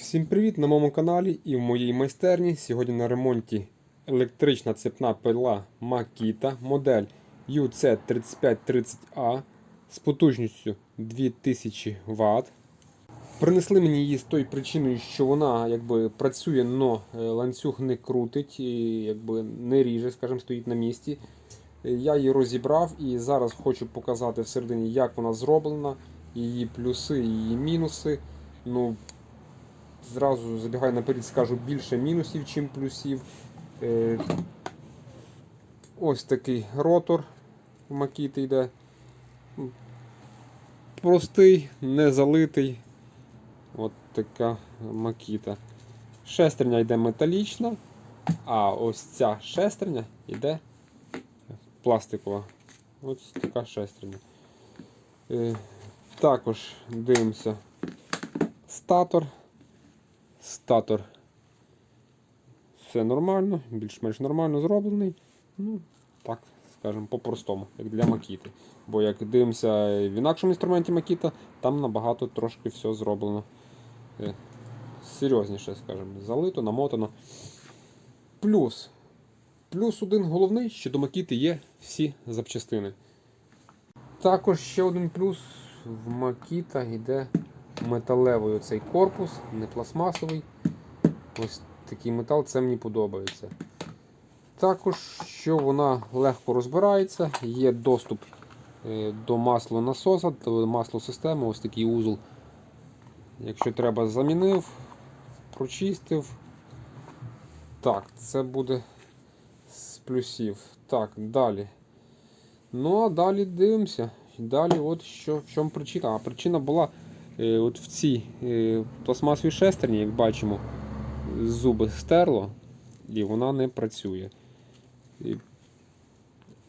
Всім привіт на моєму каналі і в моїй майстерні. Сьогодні на ремонті електрична цепна пила Makita модель UC3530A з потужністю 2000 Вт. Принесли мені її з тої причиною, що вона якби працює, але ланцюг не крутить, і якби не ріже, скажімо, стоїть на місці. Я її розібрав і зараз хочу показати всередині, як вона зроблена, її плюси, її мінуси. Ну, Зразу забігаю наперед, скажу більше мінусів, чим плюсів. Е, Ось такий ротор у Макіти йде. Простий, не залитий. От така макіта. Шестерня йде металічна, а ось ця шестерня йде пластикова. Ось така шестерня. Е, Також дивимося статор. Статор. Все нормально, більш-менш нормально зроблений. Ну, так, скажімо, по-простому, як для Макіти. Бо як дивимося в інакшому інструменті Макіта, там набагато трошки все зроблено е, серйозніше, скажімо, залито, намотано. Плюс. Плюс один головний, що до Макіти є всі запчастини. Також ще один плюс в Макіта йде металевий оцей корпус, не пластмасовий. Ось такий метал, це мені подобається. Також, що вона легко розбирається, є доступ е, до маслонасоса, до маслосистеми, ось такий узол. Якщо треба, замінив, прочистив. Так, це буде з плюсів. Так, далі. Ну, а далі дивимося. Далі, от що, в чому причина. А причина була от в цій е, пластмасовій шестерні, як бачимо, зуби стерло і вона не працює.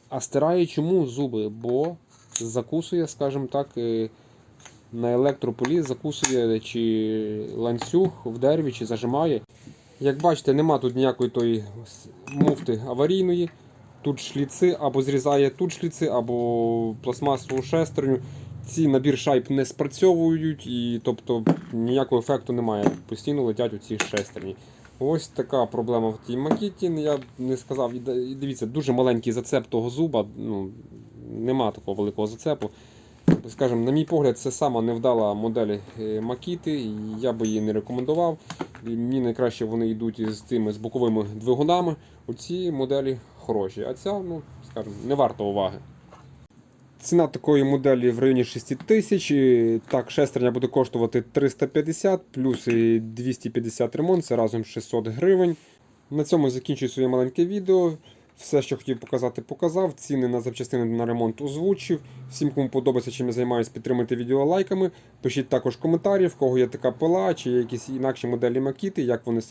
А стирає чому зуби? Бо закусує, скажімо так, е, на електрополі закусує чи ланцюг в дереві, чи зажимає. Як бачите, нема тут ніякої тої муфти аварійної. Тут шліци або зрізає тут шліци, або пластмасову шестерню. Ці набір шайб не спрацьовують, і тобто ніякого ефекту немає. Постійно летять у ці шестерні. Ось така проблема в тій макіті. Я не сказав. І Дивіться, дуже маленький зацеп того зуба. Ну, нема такого великого зацепу. Скажімо, на мій погляд, це сама невдала модель е, Макіти. Я би її не рекомендував. Мені найкраще вони йдуть з тими з боковими двигунами. Оці моделі хороші. А ця, ну, скажімо, не варта уваги. Ціна такої моделі в районі 6 тисяч. Так, шестерня буде коштувати 350 плюс 250 ремонт, це разом 600 гривень. На цьому закінчую своє маленьке відео. Все, що хотів показати, показав. Ціни на запчастини на ремонт озвучив. Всім, кому подобається, чим я займаюся, підтримуйте відео лайками. Пишіть також коментарі, в кого є така пила, чи якісь інакші моделі макіти, як вони